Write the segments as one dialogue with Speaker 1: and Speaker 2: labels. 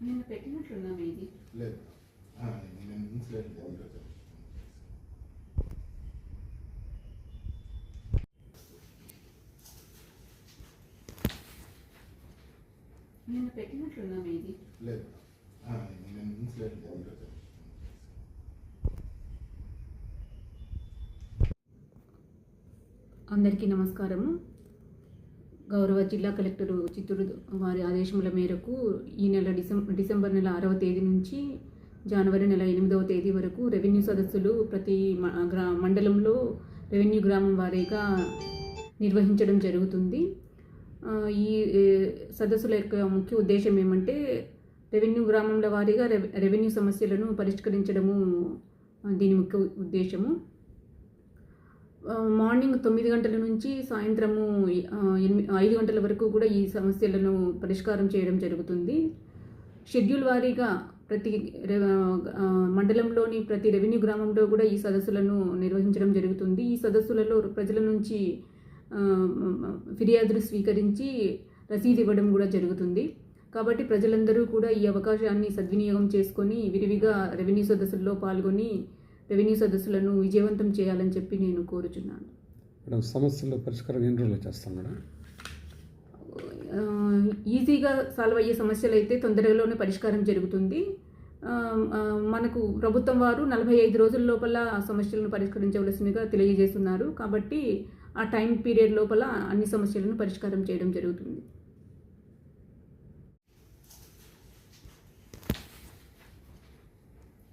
Speaker 1: నిన్న పెట్టినట్లున్నాం ఇది
Speaker 2: లేదు. ఆ, నేను ఇన్సిడెంట్
Speaker 1: నిన్న పెట్టినట్లున్నాం ఇది
Speaker 2: లేదు. నేను.
Speaker 1: అందరికీ నమస్కారము. గౌరవ జిల్లా కలెక్టరు చిత్తూరు వారి ఆదేశముల మేరకు ఈ నెల డిసెం డిసెంబర్ నెల ఆరవ తేదీ నుంచి జనవరి నెల ఎనిమిదవ తేదీ వరకు రెవెన్యూ సదస్సులు ప్రతి మ- గ్రా మండలంలో రెవెన్యూ గ్రామం వారీగా నిర్వహించడం జరుగుతుంది. ఈ సదస్సుల యొక్క ముఖ్య ఉద్దేశం ఏమంటే రెవెన్యూ గ్రామంల వారీగా రెవెన్యూ సమస్యలను పరిష్కరించడము దీని ముఖ్య ఉద్దేశము. మార్నింగ్ తొమ్మిది గంటల నుంచి సాయంత్రము ఎనిమిది ఐదు గంటల వరకు కూడా ఈ సమస్యలను పరిష్కారం చేయడం జరుగుతుంది. షెడ్యూల్ వారీగా ప్రతి రె- మండలంలోని ప్రతి రెవెన్యూ గ్రామంలో కూడా ఈ సదస్సులను నిర్వహించడం జరుగుతుంది. ఈ సదస్సులలో ప్రజల నుంచి ఫిర్యాదులు స్వీకరించి రసీదు ఇవ్వడం కూడా జరుగుతుంది. కాబట్టి ప్రజలందరూ కూడా ఈ అవకాశాన్ని సద్వినియోగం చేసుకొని విరివిగా రెవెన్యూ సదస్సుల్లో పాల్గొని రెవెన్యూ సదస్సులను విజయవంతం చేయాలని చెప్పి నేను కోరుచున్నాను.
Speaker 3: మేడం సమస్యల పరిష్కారం ఎన్ని రోజులు చేస్తాం మేడం?
Speaker 1: ఈజీగా సాల్వ్ అయ్యే సమస్యలు అయితే తొందరలోనే పరిష్కారం జరుగుతుంది. మనకు ప్రభుత్వం వారు నలభై ఐదు రోజుల లోపల ఆ సమస్యలను పరిష్కరించవలసిందిగా తెలియజేస్తున్నారు. కాబట్టి ఆ టైం పీరియడ్ లోపల అన్ని సమస్యలను పరిష్కారం చేయడం జరుగుతుంది.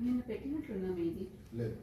Speaker 1: నిన్న పెట్టినట్లున్నాం ఇది?
Speaker 2: లేదు.